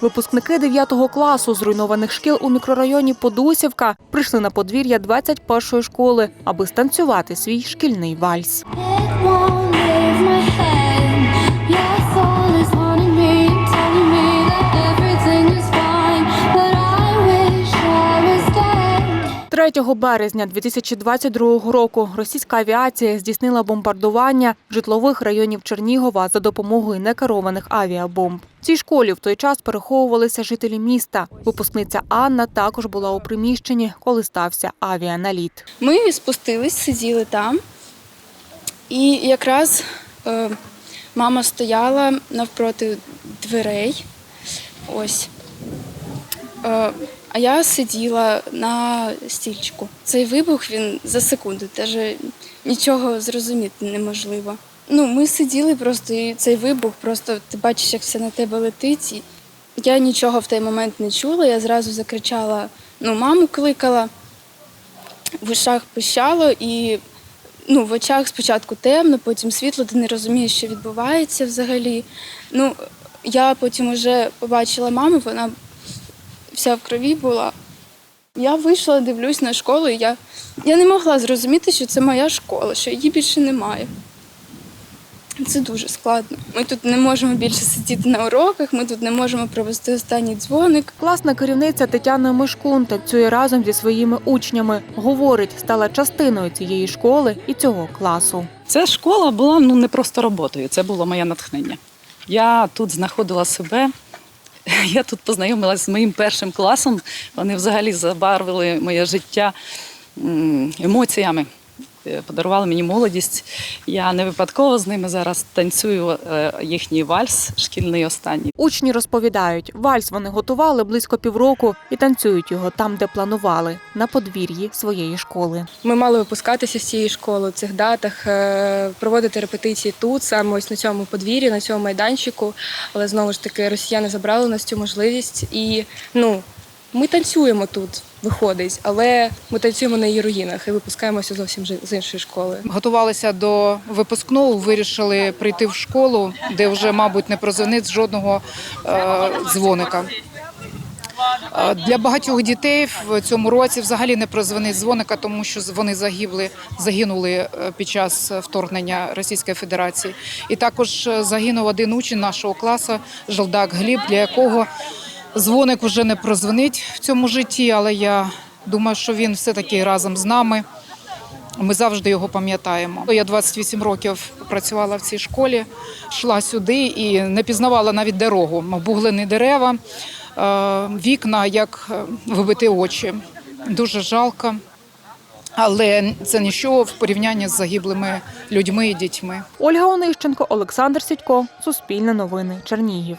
Випускники 9 класу зруйнованих шкіл у мікрорайоні Подусівка прийшли на подвір'я 21-ї школи, аби станцювати свій шкільний вальс. 3 березня 2022 року російська авіація здійснила бомбардування житлових районів Чернігова за допомогою некерованих авіабомб. В цій школі в той час переховувалися жителі міста. Випускниця Анна також була у приміщенні, коли стався авіаналіт. Ми спустились, сиділи там, і якраз е, мама стояла навпроти дверей. Ось. А я сиділа на стільчику. Цей вибух він за секунду, теж нічого зрозуміти неможливо. Ну, ми сиділи просто, і цей вибух, просто ти бачиш, як все на тебе летить. І я нічого в той момент не чула. Я зразу закричала, ну, маму кликала в ушах пищало і ну, в очах спочатку темно, потім світло, ти не розумієш, що відбувається взагалі. Ну, я потім вже побачила маму, вона вся в крові була. Я вийшла, дивлюсь на школу, і я, я не могла зрозуміти, що це моя школа, що її більше немає. Це дуже складно. Ми тут не можемо більше сидіти на уроках, ми тут не можемо провести останній дзвоник. Класна керівниця Тетяна Мишкун танцює разом зі своїми учнями. Говорить, стала частиною цієї школи і цього класу. Ця школа була ну не просто роботою, це було моє натхнення. Я тут знаходила себе. Я тут познайомилася з моїм першим класом. Вони взагалі забарвили моє життя емоціями, подарували мені молодість. Я не випадково з ними зараз танцюю е, їхній вальс, шкільний останній. Учні розповідають, вальс вони готували близько півроку і танцюють його там, де планували, на подвір'ї своєї школи. Ми мали випускатися з цієї школи у цих датах, е, проводити репетиції тут, саме ось на цьому подвір'ї, на цьому майданчику. Але знову ж таки росіяни забрали у нас цю можливість. І ну, ми танцюємо тут, виходить, але ми танцюємо на її руїнах і випускаємося зовсім з іншої школи. Готувалися до випускного, вирішили прийти в школу, де вже, мабуть, не прозвонить жодного е, дзвоника. Е, Для багатьох дітей в цьому році взагалі не прозвонить дзвоника, тому що вони загибли, загинули е, під час вторгнення Російської Федерації. І також е, загинув один учень нашого класу Желдак Гліб, для якого дзвоник вже не прозвонить в цьому житті, але я думаю, що він все-таки разом з нами. Ми завжди його пам'ятаємо. Я 28 років працювала в цій школі, йшла сюди і не пізнавала навіть дорогу. Буглені дерева, е, вікна, як е, вибити очі. Дуже жалко. Але це нічого в порівнянні з загиблими людьми і дітьми. Ольга Онищенко, Олександр Сідько, Суспільне новини, Чернігів.